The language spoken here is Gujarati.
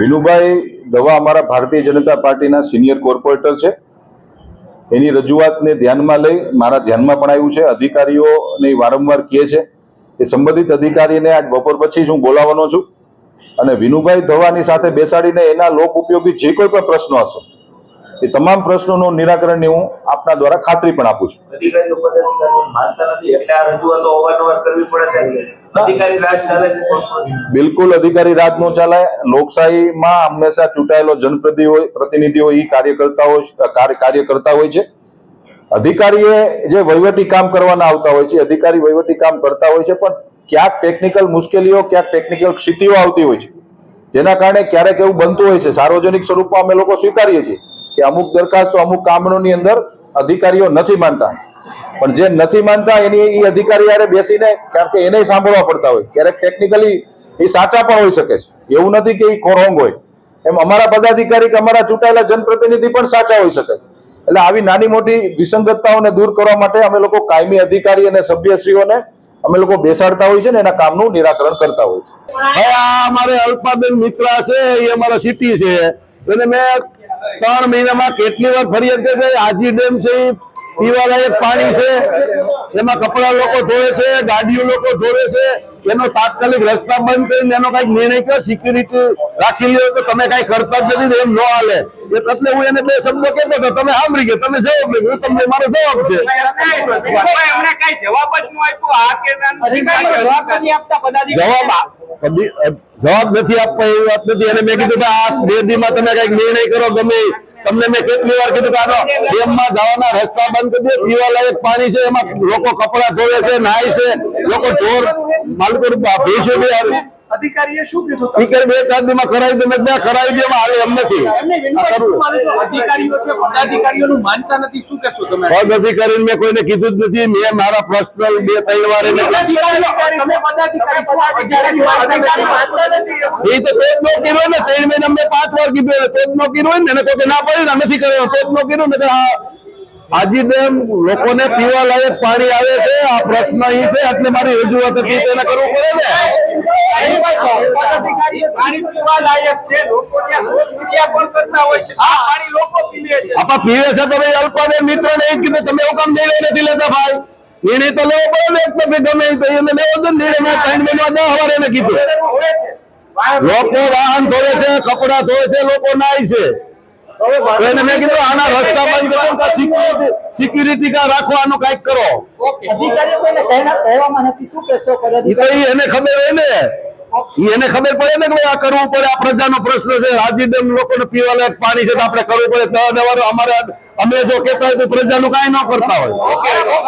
વિનુભાઈ દવા અમારા ભારતીય જનતા પાર્ટીના સિનિયર કોર્પોરેટર છે. એની રજૂઆતને ધ્યાનમાં લઈ મારા ધ્યાનમાં પણ આવ્યું છે. અધિકારીઓને વારંવાર કહે છે એ સંબંધિત અધિકારીને આજ બપોર પછી જ હું બોલાવવાનો છું અને વિનુભાઈ ધવાની સાથે બેસાડીને એના લોક ઉપયોગી જે કોઈ પણ પ્રશ્નો હશે એ તમામ પ્રશ્નોનું નિરાકરણની હું આપના દ્વારા ખાતરી પણ આપું છું. બિલકુલ અધિકારી રાજ નો ચાલે લોકશાહીમાં હંમેશા ચૂંટાયેલો જનપ્રતિ હોય પ્રતિનિધિઓ એ કાર્યકર્તા હોય કાર્ય કરતા હોય છે. અધિકારીએ જે વહીવટી કામ કરવાના આવતા હોય છે અધિકારી વહીવટી કામ કરતા હોય છે પણ ક્યાંક ટેકનિકલ મુશ્કેલીઓ ક્યાંક ટેકનિકલ ક્ષિતિઓ આવતી હોય છે. જેના કારણે ક્યારેક એવું બનતું હોય છે સાર્વજનિક સ્વરૂપમાં અમે લોકો સ્વીકારીએ છીએ. કે અમુક દરખાસ્તો, અમુક કામોની અંદર અધિકારીઓ નથી માનતા. પણ જે નથી માનતા એની એ અધિકારી યારે બેસીને કારણ કે એને સાંભળવા પડતા હોય. ક્યારેક ટેકનિકલી એ સાચા પણ હોઈ શકે છે. એવું નથી કે એ ખોરોંગ હોય. એમ અમારા પદાધિકારી કે અમારા ચૂંટાયેલા જનપ્રતિનિધિ પણ સાચા હોઈ શકે. એટલે આવી નાની મોટી વિસંગતતાઓને દૂર કરવા માટે અમે લોકો કાયમી અધિકારી અને સભ્યશ્રીઓને અમે લોકો બેસાડતા હોય છે ને એના કામનું નિરાકરણ કરતા હોય છે હવે આ અમારે અલ્પાબેન મિત્રા છે, એ અમારા સિટી છે. અને મેં ત્રણ મહિનામાં કેટલી વાર ફરિયાદ કરી આજી ડેમ છે પીવાલાયક પાણી છે, એમાં કપડા લોકો ધોવે છે, ગાડીઓ લોકો ધોવે છે એનો તાત્કાલિક રસ્તા બંધ કરીને એનો કંઈક નિર્ણય કયો? સિક્યુરિટી રાખી લ્યો તો તમે કઈ કરતા જ નથી એમ ન હાલે. એટલે હું એને બે શબ્દો કહેતો હતો તમે સાંભળી ગયા તમે જવાબ નહીં. હું તમને મારો જવાબ છે. જવાબ જ ન આપ્યો આ કે જવાબ નથી આપતા પદાધિકારી. જવાબ આ- બધી- અ, જવાબ નથી આપવા એવી વાત નથી. અને મેં કીધું કે આ બે દીમાં તમે કંઈક નિર્ણય કરો ગમે તમને મેં કેટલી વાર કીધું કે ડેમ ડેમમાં જવાના રસ્તા બંધ કરી દે પીવા લાયક પાણી છે એમાં લોકો કપડા ધોવે છે નાય છે. લોકો ચોર માલકો ભેંસો બી આવે. અધિકારીએ શું કીધું ઈ બે ચાર દીમાં કરાવી દો મેં કરાવી દો એમાં એમ નથી. અધિકારીઓ છે પદાધિકારીઓનું માનતા નથી. શું કહેશો તમે? પદ મેં કોઈને કીધું જ નથી. મેં મારા પર્સનલ બે ત્રણ વાર એને એ તો પેટ નો કીધું ને ત્રણ મહિના મેં પાંચ વાર કીધું પેટ નો કીધું હોય ને એને કોઈ ના પડે નથી કર્યો પેટ નો કીધું ને હા હાજી ડેમ લોકોને પીવા લાયક પાણી આવે છે આ પ્રશ્ન અહીં છે એટલે મારી રજૂઆત હતી તેને કરવું પડે ને? પીવા છે તો અલ્પાને મિત્ર ને એ જ કીધું તમે એવું કામ નિર્ણય નથી લેતા ભાઈ. નિર્ણય તો લેવો પડે ને એક પછી ગમે તો એને લેવો ને નિર્ણય મેં ત્રણ મહિના દસ વાર એને કીધું. લોકો વાહન ધોવે છે કપડા ધોવે છે લોકો નાય છે. એને મેં કીધું આના રસ્તા બંધ કરો સિક્યુરિટી સિક્યુરિટી રાખવાનું કંઈક કરો. એને ખબર હોય ને. ઈ એને ખબર પડે ને કે ભાઈ આ કરવું પડે આ પ્રજાનો પ્રશ્ન છે. રાજી ડેમ લોકોને પીવા લાયક પાણી છે તો આપણે કરવું પડે. દવા દવા અમારે અમે જો કેતા હોય તો પ્રજાનું કાંઈ ન કરતા હોય.